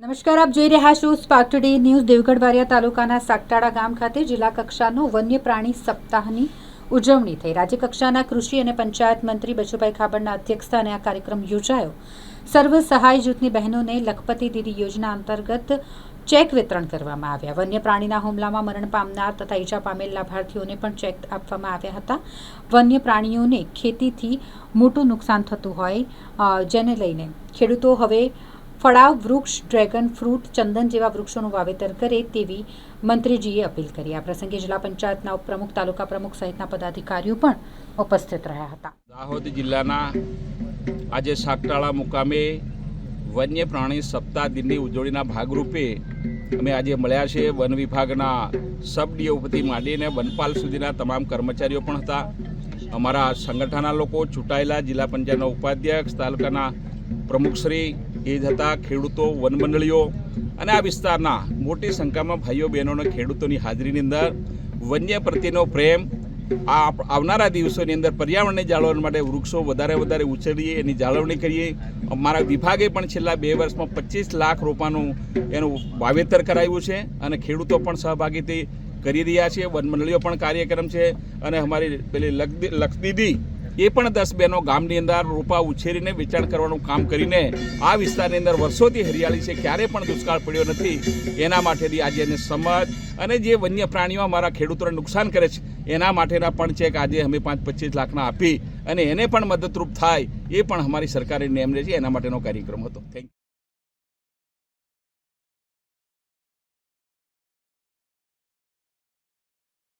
નમસ્કાર, આપ જોઈ રહ્યા છો spark today news Devgadh Bariya તાલુકાના સાગટાળા ગામ ખાતે જિલ્લા કક્ષાનો વન્ય પ્રાણી સપ્તાહની ઉજવણી થઈ. રાજ્ય કક્ષાના કૃષિ અને પંચાયત મંત્રી બચુભાઈ ખાબડના અધ્યક્ષસ્થાને આ કાર્યક્રમ યોજાયો. સર્વ સહાય જૂથની બહેનોને લખપતિ દીદી યોજના અંતર્ગત ચેક વિતરણ કરવામાં આવ્યા. વન્ય પ્રાણીના હુમલામાં મરણ પામનાર તથા ઈજા પામેલ લાભાર્થીઓને પણ ચેક આપવામાં આવ્યા હતા. વન્ય પ્રાણીઓને ખેતીથી મોટું નુકસાન થતું હોય જેને લઈને ખેડૂતો હવે ફળાવ, વૃક્ષ, ડ્રેગન, ફ્રૂટ, ચંદન જેવા વૃક્ષોનું વાવેતર કરે તેવી મંત્રીજીએ અપીલ કરી. આ પ્રસંગે જિલ્લા પંચાયતના ઉપપ્રમુખ, તાલુકા પ્રમુખ સહિતના પદાધિકારીઓ પણ ઉપસ્થિત રહ્યા હતા. દાહોદ જિલ્લાના આજે સાગટાળા મુકામે વન્ય પ્રાણી સપ્તાહ દિનની ઉજવણીના ભાગરૂપે અમે આજે મળ્યા છે વન વિભાગના સબ ડીઓપતિ માંડીને વનપાલ સુધીના તમામ કર્મચારીઓ પણ હતા. અમારા સંગઠનના લોકો ચૂંટાયેલા જિલ્લા પંચાયતના ઉપાધ્યક્ષ, તાલુકાના પ્રમુખશ્રી એ જતા ખેડૂતો, વનમંડળીઓ અને આ વિસ્તારના મોટી સંખ્યામાં ભાઈઓ બહેનોને ખેડૂતોની હાજરીની અંદર વન્ય પ્રત્યેનો પ્રેમ, આ આવનારા દિવસોની અંદર પર્યાવરણને જાળવવા માટે વૃક્ષો વધારે વધારે ઉછેરીએ, એની જાળવણી કરીએ. અમારા વિભાગે પણ છેલ્લા બે વર્ષમાં પચીસ લાખ રોપાનું એનું વાવેતર કરાવ્યું છે અને ખેડૂતો પણ સહભાગીથી કરી રહ્યા છે. વનમંડળીઓ પણ કાર્યક્રમ છે અને અમારી પેલી લક્ષદી લક્ષદીદી એ પણ દસ બહેનો ગામની અંદર રોપા ઉછેરીને વેચાણ કરવાનું કામ કરીને આ વિસ્તારની અંદર વર્ષોથી હરિયાળી છે, ક્યારે પણ દુષ્કાળ પડ્યો નથી. એના માટેની આજે એને સમજ અને જે વન્ય પ્રાણીઓ અમારા ખેડૂતોને નુકસાન કરે છે, એના માટેના પણ ચેક આજે અમે પાંચ પચીસ લાખના આપી અને એને પણ મદદરૂપ થાય એ પણ અમારી સરકારે રહે છે એના માટેનો કાર્યક્રમ હતો. થેન્ક